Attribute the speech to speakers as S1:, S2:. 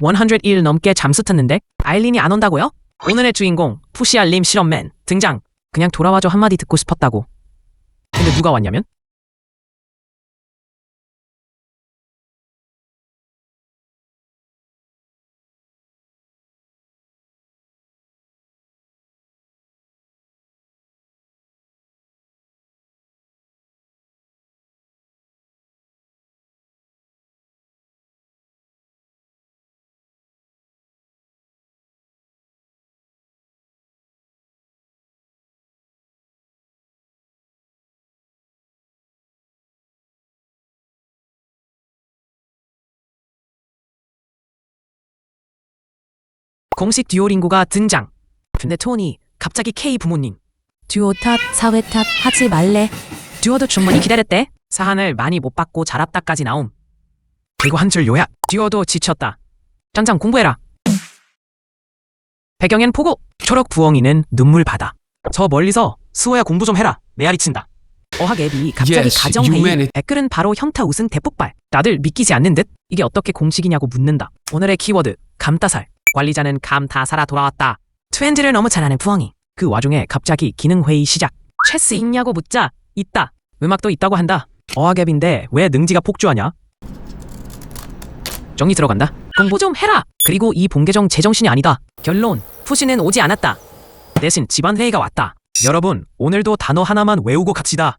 S1: 101일 넘게 잠수 탔는데 아일린이 안 온다고요? 오늘의 주인공 푸시알림 실험맨 등장. 그냥 돌아와줘 한마디 듣고 싶었다고. 근데 누가 왔냐면? 공식 듀오링고가 등장. 근데 토니 갑자기 K 부모님
S2: 듀오 탓, 사회 탓 하지 말래.
S1: 듀오도 충분히 기다렸대. 사한을 많이 못 받고 잘합다까지 나옴. 그리고 한 줄 요약. 듀오도 지쳤다. 짱짱 공부해라. 배경엔 포고. 초록 부엉이는 눈물 바다. 저 멀리서 수호야 공부 좀 해라. 메아리 친다. 어학 앱이 갑자기
S3: Yes,
S1: 가정회의. 댓글은 바로 현타 우승 대폭발. 다들 믿기지 않는 듯 이게 어떻게 공식이냐고 묻는다. 오늘의 키워드 감따살. 관리자는 감다 살아 돌아왔다. 트렌드를 너무 잘하는 부엉이. 그 와중에 갑자기 기능회의 시작. 체스 있냐고 묻자. 있다. 음악도 있다고 한다. 어학앱인데 왜 능지가 폭주하냐? 정리 들어간다. 공부 좀 해라. 그리고 이 본계정 제정신이 아니다. 결론. 푸시는 오지 않았다. 대신 집안회의가 왔다. 여러분, 오늘도 단어 하나만 외우고 갑시다.